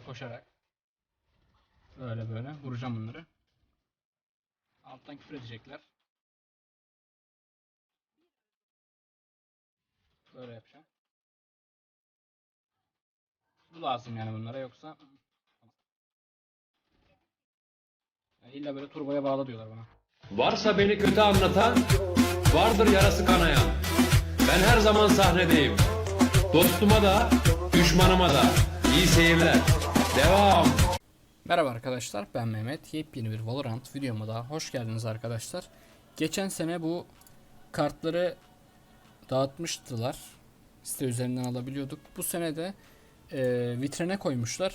Böyle koşarak. Böyle böyle vuracağım bunları. Alttan küfür edecekler. Böyle yapacağım. Bu lazım yani bunlara yoksa yani illa böyle turboya bağla diyorlar bana. Varsa beni kötü anlatan, vardır yarası kanayan. Ben her zaman sahnedeyim. Dostuma da, düşmanıma da. İyi seyirler. Devam. Merhaba arkadaşlar ben Mehmet. Yepyeni bir Valorant videoma daha hoş geldiniz arkadaşlar. Geçen sene bu kartları dağıtmıştılar. Site üzerinden alabiliyorduk. Bu sene de e, vitrine koymuşlar.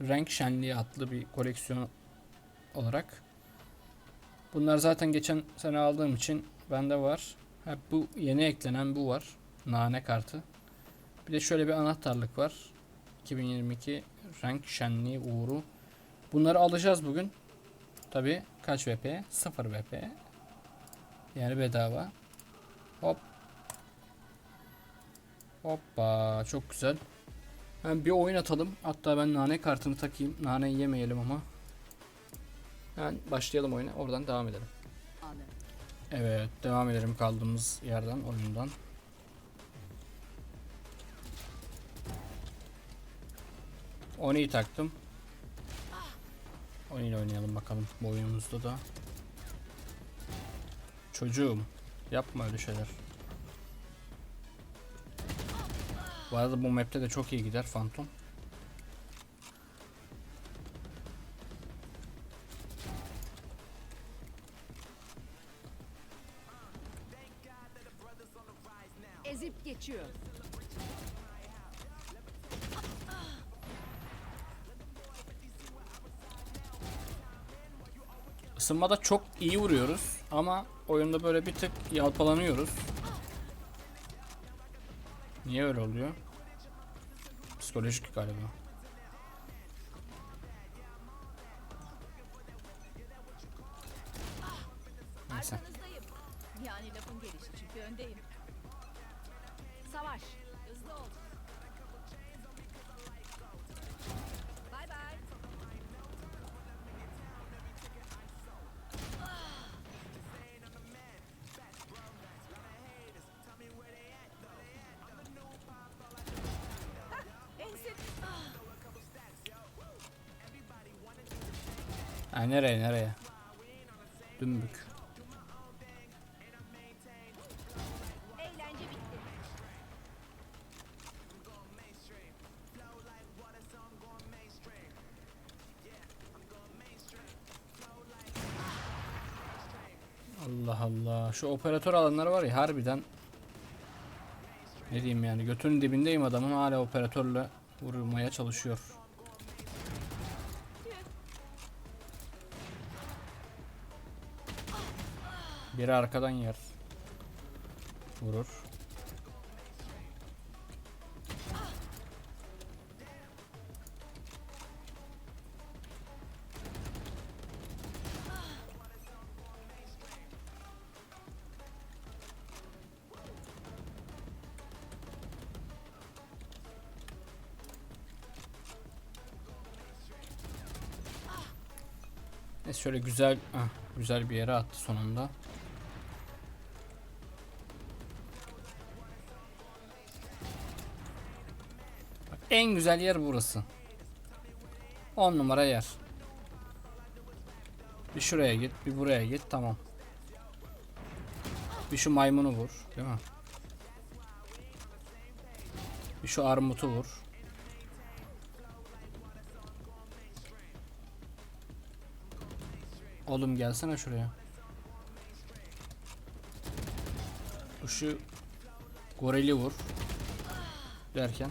Renk Şenliği adlı bir koleksiyon olarak. Bunlar zaten geçen sene aldığım için bende var. Ha, bu yeni eklenen bu var. Nane kartı. Bir de şöyle bir anahtarlık var. 2022 renk şenliği uğuru. Bunları alacağız bugün. Tabi kaç VP? 0 VP. Yani bedava. Hop. Hoppa çok güzel. Ben bir oyun atalım. Hatta ben nane kartını takayım. Nane yemeyelim ama. Yani başlayalım oyuna. Oradan devam edelim. Evet devam edelim kaldığımız yerden oyundan. Oni'yi taktım. Oni ile oynayalım bakalım bu oyunumuzda da. Çocuğum yapma öyle şeyler. Bu arada bu map'te de çok iyi gider Phantom. Ezip geçiyor. Isınmada çok iyi vuruyoruz ama oyunda böyle bir tık yalpalanıyoruz. Niye öyle oluyor? Psikolojik galiba. Neyse. Yani lafın gelişi çünkü öndeyim. Savaş. Ha, nereye nereye? Dümbük. Allah Allah. Şu operatör alanları var ya harbiden ne diyeyim yani götünün dibindeyim adamın hala operatörle vurmaya çalışıyor. Biri arkadan yer. Vurur. Neyse şöyle güzel ah, güzel bir yere attı sonunda. En güzel yer burası. 10 numara yer. Bir şuraya git, bir buraya git, tamam. Bir şu maymunu vur, değil mi? Bir şu armutu vur. Oğlum gelsene şuraya. Bu Şu gorili vur. Derken.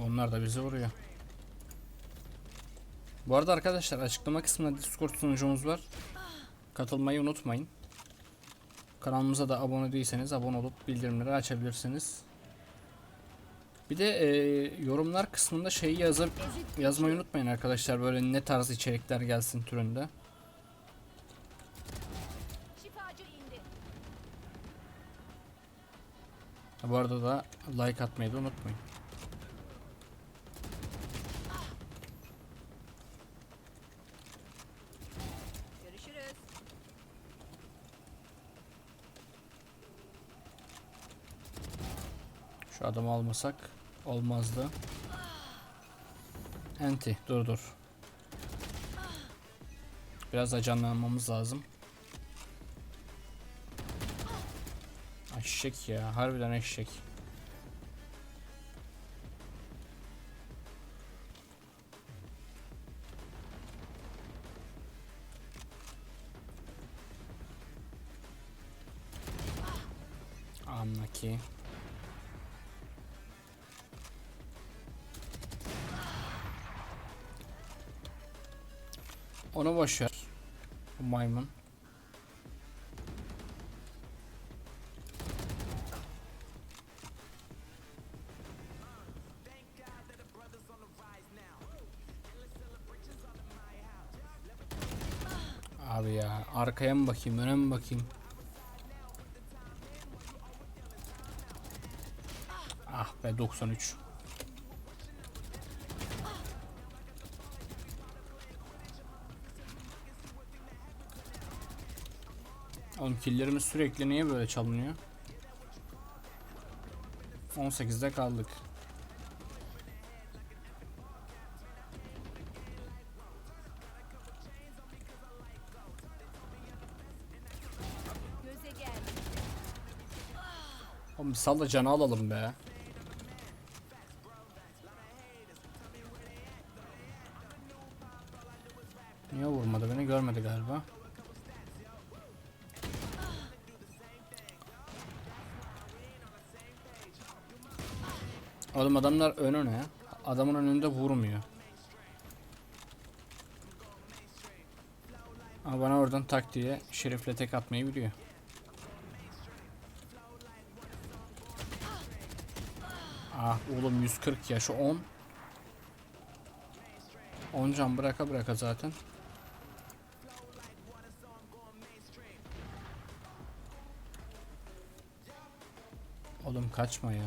Onlar da bizi vuruyor. Bu arada arkadaşlar açıklama kısmında Discord sunucumuz var. Katılmayı unutmayın. Kanalımıza da abone değilseniz abone olup bildirimleri açabilirsiniz. Bir de e, yorumlar kısmında şeyi yazıp yazmayı unutmayın arkadaşlar. Böyle ne tarz içerikler gelsin türünde. Bu arada da like atmayı da unutmayın. Şu adamı almasak olmazdı. Enti dur dur. Biraz da canlanmamız lazım. Eşek ya harbiden eşek. Anlaki. Onu boş ver. Bu maymun. Abi ya arkaya mı bakayım öne mi bakayım? Ah be 93. Oğlum killerimiz sürekli niye böyle çalınıyor? 18'de kaldık. Oğlum bir sal da canı alalım be. Oğlum adamlar ön öne. Adamın önünde vurmuyor. Ama bana oradan tak diye şerifle tek atmayı biliyor. Ah oğlum 140 ya şu 10. 10 can bıraka bıraka zaten. Oğlum kaçma ya.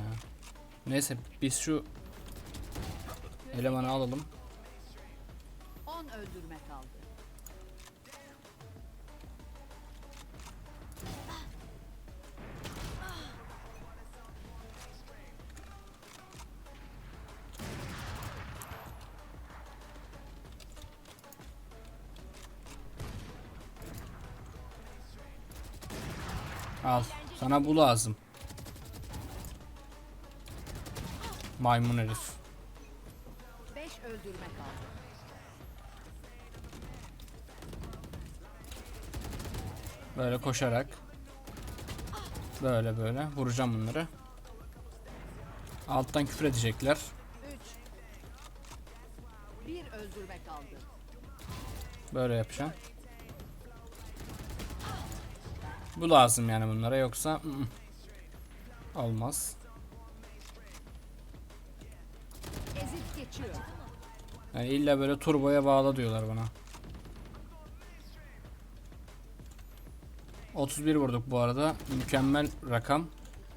Neyse biz şu elemanı alalım. 10 öldürme kaldı. Al. Sana bu lazım. Maymun herif. 5 öldürme kaldı. Böyle koşarak. Böyle böyle vuracağım bunları. Alttan küfür edecekler. 3 1 öldürme kaldı. Böyle yapacağım. Bu lazım yani bunlara yoksa ı-ı. olmaz. Yani illa böyle turboya bağla diyorlar bana. 31 vurduk bu arada. Mükemmel rakam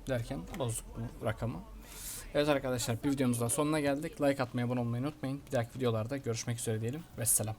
derken bozduk bu rakamı. Evet arkadaşlar bir videomuzdan sonuna geldik. Like atmayı abone olmayı unutmayın. Bir dahaki videolarda görüşmek üzere diyelim. Vesselam.